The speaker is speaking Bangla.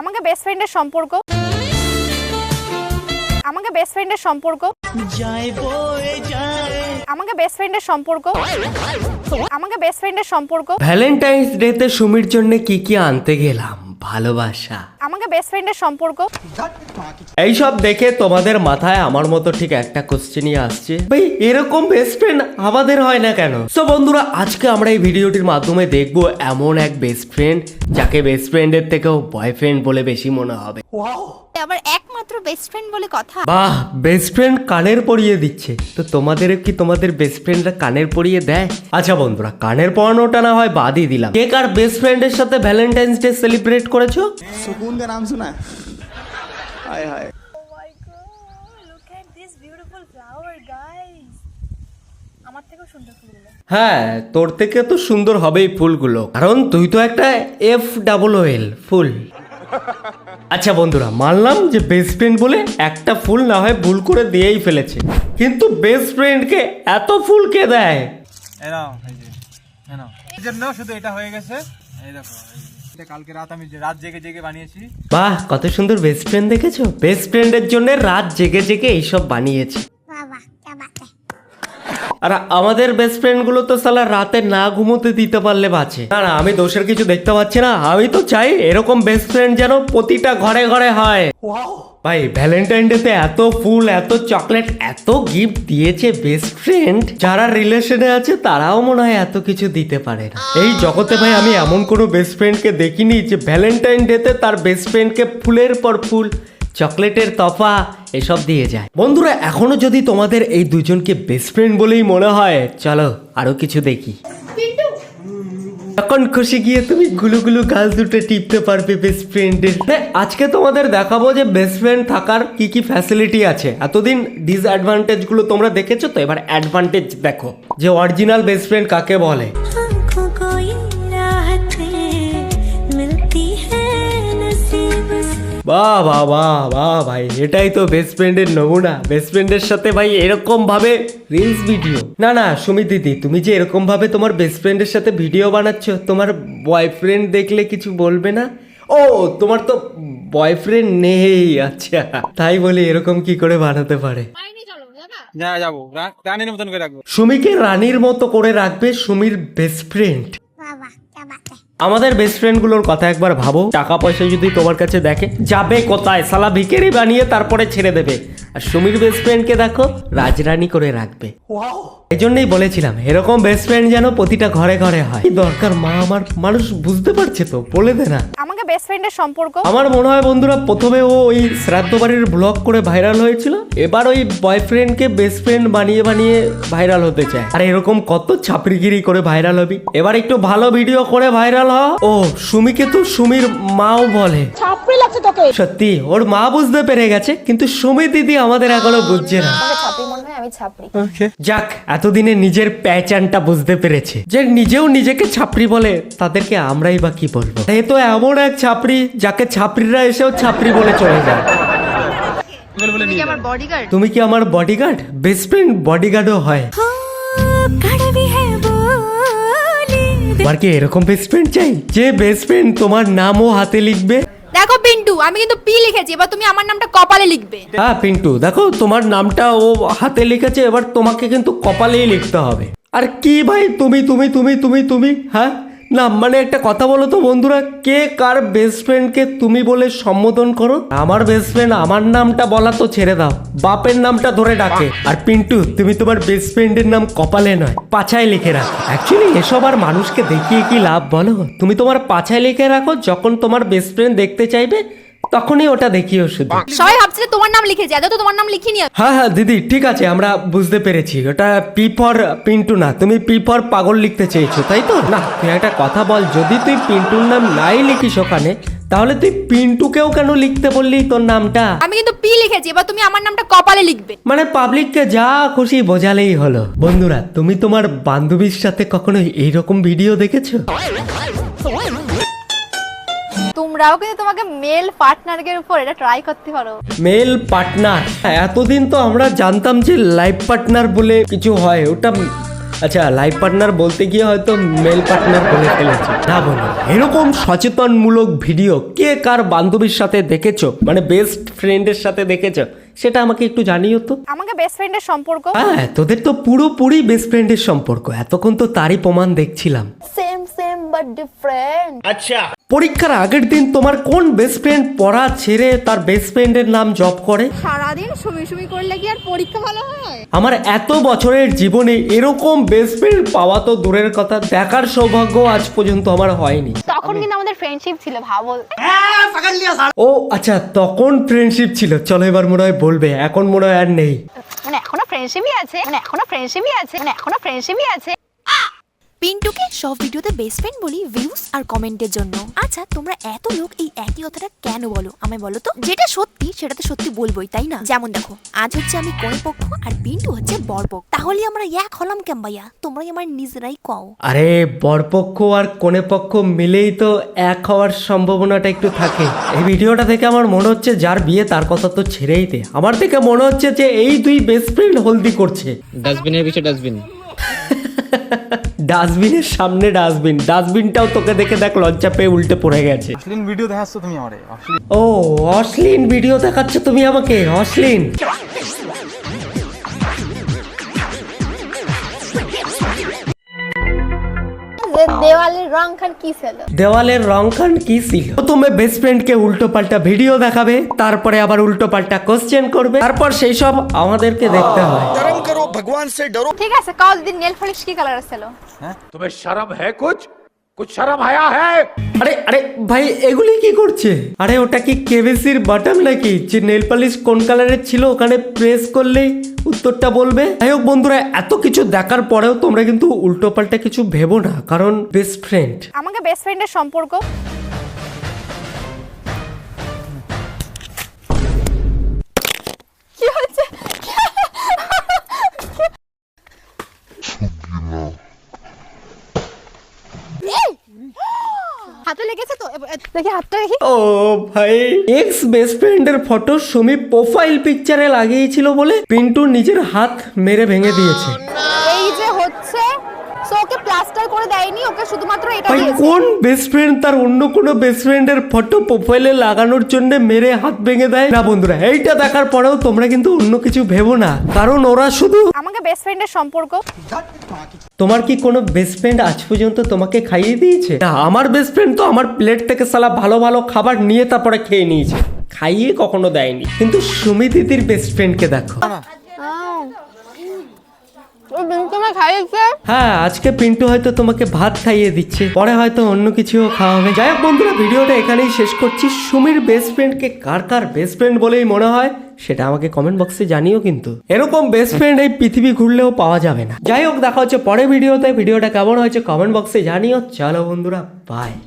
আমাকে বেস্ট ফ্রেন্ডের সম্পর্ক। আমাকে বেস্ট ফ্রেন্ডের সম্পর্ক। আমাকে বেস্ট ফ্রেন্ডের সম্পর্ক। আমাকে বেস্ট ফ্রেন্ডের সম্পর্ক। ভ্যালেন্টাইন্স ডেতে সুমির জন্য কি কি আনতে গেলাম? ভালোবাসা। আমাকে বেস্ট ফ্রেন্ডের সম্পর্ক। এইসব দেখে তোমাদের মাথায় আমার মতো ঠিক একটা কোশ্চেনই আসছে। ভাই এরকম বেস্ট ফ্রেন্ড আমাদের হয় না কেন? তো বন্ধুরা আজকে আমরা এই ভিডিওটির মাধ্যমে দেখব এমন এক বেস্ট ফ্রেন্ড যাকে বেস্ট ফ্রেন্ডের থেকেও বয়ফ্রেন্ড বলে বেশি মনে হবে। আবার একমাত্র বেস্ট ফ্রেন্ড বলে কথা। বাহ বেস্ট ফ্রেন্ড কানের পরিয়ে দিচ্ছে। তো তোমাদের কি তোমাদের বেস্ট ফ্রেন্ডরা কানের পরিয়ে দেয়? আচ্ছা বন্ধুরা কানের পরানোটা না হয় বাদই দিলাম। কে কার বেস্ট ফ্রেন্ডের সাথে ভ্যালেন্টাইন্স ডে সেলিব্রেট করেছো सुकून का नाम सुना है hi hi look at this beautiful flower guys আমার থেকেও সুন্দর ফুলগুলো হ্যাঁ তোর থেকে তো সুন্দর হবেই ফুলগুলো কারণ তুই তো একটা এফ ডাবল এল ফুল আচ্ছা বন্ধুরা মানলাম যে বেস্ট ফ্রেন্ড বলে একটা ফুল না হয় ভুল করে দিয়েই ফেলেছে কিন্তু বেস্ট ফ্রেন্ডকে এত ফুল কে দেয় এই নাও এই যে এই নাও এই জন্য শুধু এটা হয়ে গেছে এই দেখো এই যে। এটা কালকে রাত আমি রাত জেগে জেগে বানিয়েছি। বাহ, কত সুন্দর বেস্ট ফ্রেন্ড দেখেছ? বেস্ট ফ্রেন্ডের জন্য রাত জেগে জেগে এইসব বানিয়েছে। আর আমাদের বেস্ট ফ্রেন্ডগুলো তো সালা রাতে না ঘুমোতে দিতে পারলে বাঁচে। না না আমি দোষের কিছু দেখতে পাচ্ছি না। আমি তো চাই এরকম বেস্ট ফ্রেন্ড যেন প্রতিটা ঘরে ঘরে হয়। ভাই ভ্যালেন্টাইন ডে তে এত ফুল এত চকলেট এত গিফট দিয়েছে বেস্ট ফ্রেন্ড যারা রিলেশনে আছে তারাও মনে হয় এত কিছু দিতে পারে না। এই জগতে ভাই আমি এমন কোনো বেস্ট ফ্রেন্ডকে দেখিনি যে ভ্যালেন্টাইন ডে তে তার বেস্ট ফ্রেন্ডকে ফুলের পর ফুল চকলেটের তফা এসব দিয়ে যায়। বন্ধুরা এখনও যদি তোমাদের এই দুজনকে বেস্ট ফ্রেন্ড বলেই মনে হয় চলো আরও কিছু দেখি। যখন খুশি গিয়ে তুমি গুলু গুলু গাছ দুটো টিপতে পারবে বেস্ট ফ্রেন্ডের আজকে তোমাদের দেখাবো যে বেস্ট ফ্রেন্ড থাকার কি কি ফ্যাসিলিটি আছে। এতদিন ডিসঅ্যাডভান্টেজগুলো তোমরা দেখেছ তো? এবার অ্যাডভান্টেজ দেখো। যে অরিজিনাল বেস্ট ফ্রেন্ড কাকে বলে? বাহ বাহ বাহ বাহ ভাই এটাই তো বেস্ট ফ্রেন্ডের নমুনা। বেস্ট ফ্রেন্ডের সাথে ভাই এরকম ভাবে রিলস ভিডিও না না সুমি দিদি তুমি যে এরকম ভাবে তোমার বেস্ট ফ্রেন্ডের সাথে ভিডিও বানাচ্ছ তোমার বয়ফ্রেন্ড দেখলে কিছু বলবে না? ও তোমার তো বয়ফ্রেন্ড নেই আচ্ছা। তাই বলি এরকম কি করে বানাতে পারে? যা যাব রানীর মতন করে রাখব। সুমিকে রানীর মতো করে রাখবে সুমির বেস্ট ফ্রেন্ড আমাদের বেস্ট ফ্রেন্ডগুলোর কথা একবার ভাবো। টাকা পয়সা যদি তোমার কাছে দেখে যাবে কোথায়? সালা ভিকেরি বানিয়ে তারপরে ছেড়ে দেবে। আর সুমির বেস্ট ফ্রেন্ডকে দেখো রাজরানী করে রাখবে। এই জন্যই বলেছিলাম এরকম বেস্ট ফ্রেন্ড যেন প্রতিটা ঘরে ঘরে হয়। কি দরকার মা আমার? মানুষ বুঝতে পারছে তো বলে দে না। আমাকে বেস্ট ফ্রেন্ডের সম্পর্ক? আমার মনে হয় বন্ধুরা প্রথমে ও ওই শ্রাদ্ধ বাড়ির ব্লগ করে ভাইরাল হয়েছিল। এবার ওই বয়ফ্রেন্ডকে বেস্ট ফ্রেন্ড বানিয়ে বানিয়ে ভাইরাল হতে চায়। আর এরকম কত ছাপড়িগিরি করে ভাইরাল হবি। এবার একটু ভালো ভিডিও করে ভাইরাল বলা? ও সুমিকে তো সুমির মাও বলে। সত্যি ওর মা বুঝতে পেরে গেছে কিন্তু সুমি দিদি আমাদের এখনও বুঝছে না। যাক এতদিনে নিজের প্যাচানটা বুঝতে পেরেছে। যে নিজেও নিজেকে ছাপড়ি বলে তাদেরকে আমরাই বা কি বলব? এ তো এমন এক ছাপড়ি যাকে ছাপড়িরা এসেও ছাপড়ি বলে চলে যায়। তুমি কি আমার বডিগার্ড বেস্ট ফ্রেন্ড বডিগার্ডও হয়। তোমার কি এরকম বেস্ট ফ্রেন্ড চাই? যে বেস্ট ফ্রেন্ড তোমার নামও হাতে লিখবে। দেখো পিন্টু আমি কিন্তু পি লিখেছি এবার তুমি আমার নামটা কপালে লিখবে। হ্যাঁ পিন্টু দেখো তোমার নামটা ও হাতে লিখেছে এবার তোমাকে কিন্তু কপালেই লিখতে হবে। আর কি ভাই তুমি তুমি তুমি তুমি তুমি হ্যাঁ? না মানে একটা কথা বলো তো বন্ধুরা, কে কার বেস্ট ফ্রেন্ডকে তুমি বলে সম্বোধন করো? আমার বেস্ট ফ্রেন্ড আমার নামটা বলা তো ছেড়ে দাও। বাপের নামটা ধরে ডাকে। আর পিন্টু, তুমি তোমার বেস্ট ফ্রেন্ডের নাম কপালে নয়, পাছায় লিখে রাখো। অ্যাকচুয়ালি এসব আর মানুষকে দেখিয়ে কি লাভ বলো? তুমি তোমার পাছায় লিখে রাখো, যখন তোমার বেস্ট ফ্রেন্ড দেখতে চাইবে তখনই ওটা দেখিও শুধু। সবাই ভাবছে তোমার নাম লিখেছি এত তো তোমার নাম লিখিনি হ্যাঁ হ্যাঁ দিদি ঠিক আছে আমরা বুঝতে পেরেছি। ওটা পি ফর পিন্টু না তুমি পি ফর পাগল লিখতে চেয়েছো তাই তো? না তুই একটা কথা বল যদি তুই পিন্টুর নাম নাই লিখিস ওখানে তাহলে তুই পিন্টুকেও কেন লিখতে বললি তোর নামটা? আমি কিন্তু পি লিখেছি এবার তুমি আমার নামটা কপালে লিখবে। মানে পাবলিককে যা খুশি বোঝালেই হলো। বন্ধুরা তুমি তোমার বান্ধবীর সাথে কখনো এইরকম ভিডিও দেখেছ? তোমরাও কিন্তু তোমাকে মেল পার্টনারের উপর এটা ট্রাই করতে পারো। মেল পার্টনার এতদিন তো আমরা জানতাম যে লাইফ পার্টনার বলে কিছু হয়। ওটা আচ্ছা লাইফ পার্টনার বলতে গিয়ে হয়তো মেল পার্টনার বলে ফেলেছি। না বলো এরকম সচেতনমূলক ভিডিও কে কার বান্ধবীর সাথে দেখেছ? মানে বেস্ট ফ্রেন্ডের সাথে দেখেছ? সেটা আমাকে একটু জানিও তো। আমাকে বেস্ট ফ্রেন্ডের সম্পর্ক। হ্যাঁ তোদের তো পুরোপুরি বেস্ট ফ্রেন্ডের সম্পর্ক। এতক্ষণ তো তারই প্রমাণ দেখছিলাম। সেম ডিফারেন্ট পরীক্ষার আগের দিন তোমার কোন বেস্ট ফ্রেন্ড পড়া ছেড়ে তার বেস্ট ফ্রেন্ডের নাম জব করে? সারাদিন সুমি সুমি করলে কি আর পরীক্ষা ভালো হয়? আমার এত বছরের জীবনে এরকম বেস্ট ফ্রেন্ড পাওয়া তো দূরের কথা দেখার সৌভাগ্য আজ পর্যন্ত আমার হয়নি। তখন কিন্তু আমাদের ফ্রেন্ডশিপ ছিল ভাবো। ও আচ্ছা তখন ফ্রেন্ডশিপ ছিল। চলো এবার মনে হয় বলবে এখন মনে হয় আর নেই। মানে এখনও ফ্রেন্ডশিপই আছে মানে এখনও ফ্রেন্ডশিপই আছে মানে এখনও ফ্রেন্ডশিপই আছে। পিন্টুকে সব ভিডিওতে বেস্ট ফ্রেন্ড বলি ভিউজ আর কমেন্টের জন্য। আচ্ছা তোমরা এত লোক এই একই কথাটা কেন বলো? আমায় বলো তো। যেটা সত্যি সেটা তো সত্যি বলবোই তাই না? যেমন দেখো আজ হচ্ছে আমি কোন পক্ষ আর পিন্টু হচ্ছে বরপক্ষ। তাহলে আমরা এক হলাম কেন ভাইয়া? তোমরাই আমার নিজেরাই কও। আরে বরপক্ষ আর কোনে পক্ষ মিলেই তো এক হওয়ার সম্ভাবনাটা একটু থাকে। এই ভিডিওটা থেকে আমার মনে হচ্ছে যার বিয়ে তার কথা তো ছেড়েই দে। আমার থেকে মনে হচ্ছে যে এই দুই বেস্ট ফ্রেন্ড হলদি করছে। ডাস্টবিনের পিছিয়ে ডাস্টবিন ডাস্টবিনের সামনে ডাস্টবিন। ডাস্টবিনটাও তোকে দেখে দেখ লজ্জা পেয়ে উল্টে পড়ে গেছে। অশ্লীল ভিডিও দেখাচ্ছ তুমি আমারে ও অশ্লীল ভিডিও দেখাচ্ছ তুমি আমাকে অশ্লীল। দেওয়ালের রং কি ছিল? প্রথমে বেস্ট ফ্রেন্ড কে উল্টো পাল্টা ভিডিও দেখাবে তারপরে আবার উল্টো পাল্টা কোশ্চেন করবে তারপর সেই সব আমাদেরকে দেখতে হয়। করো ভগবান ঠিক আছে কাল দিন নেল পলিশ কি কালার ছিল? হ্যাঁ? তোমার শরম হ্যায় কুছ আরে আরে ভাই এগুলি কি করছে আরে ওটা কি কেবিসির বাটন নাকি যে নেল পালিশ কোন কালারের ছিল ওখানে প্রেস করলেই উত্তরটা বলবে যাই হোক বন্ধুরা এত কিছু দেখার পরেও তোমরা কিন্তু উল্টো পাল্টা কিছু ভেবো না কারণ বেস্ট ফ্রেন্ড আমাকে বেস্ট ফ্রেন্ডের সম্পর্ক। হাতে লেগেছে তো? এ- এ- দেখি হাতটা দেখি। ও ভাই এক্স বেস্ট ফ্রেন্ডের ফটো সুমি প্রোফাইল পিকচারে লাগিয়েছিল বলে পিন্টু নিজের হাত মেরে ভেঙে দিয়েছে। এই যে হচ্ছে ওকে প্লাস্টার করে দেয়নি ওকে শুধুমাত্র এটা দিয়েছে। কোন বেস্ট ফ্রেন্ড তার অন্য কোনো বেস্ট ফ্রেন্ডের ফটো প্রোফাইলে লাগানোর জন্য মেরে হাত ভেঙে দেয়? না বন্ধুরা এইটা দেখার পরেও তোমরা কিন্তু অন্য কিছু ভেবো না কারণ ওরা শুধু আমাকে বেস্ট ফ্রেন্ডের সম্পর্ক। তোমার কি কোনো বেস্ট ফ্রেন্ড আজ পর্যন্ত তোমাকে খাইয়ে দিয়েছে? না আমার বেস্ট ফ্রেন্ড তো আমার প্লেট থেকে সালা ভালো ভালো খাবার নিয়ে তারপরে খেয়ে নিয়েছে। খাইয়ে কখনো দেয়নি। কিন্তু সুমি দিদির বেস্ট ফ্রেন্ডকে দেখো। বিনকুমে খাইয়েছে হ্যাঁ আজকে পিন্টু হয়তো তোমাকে ভাত খাইয়ে দিচ্ছে। পরে হয়তো অন্য কিছুও খাওয়াবে যাই হোক বন্ধুরা, ভিডিওটা এখানেই শেষ করছি। সুমির বেস্ট ফ্রেন্ডকে কার কার বেস্ট ফ্রেন্ড বলেই মনে হয়, সেটা আমাকে কমেন্ট বক্সে জানিও কিন্তু। এরকম বেস্ট ফ্রেন্ড এই পৃথিবী ঘুরলেও পাওয়া যাবে না। যাই হোক, দেখা হচ্ছে পরে ভিডিওতে। ভিডিওটা কেমন হয়েছে কমেন্ট বক্সে জানিও। চলো বন্ধুরা বাই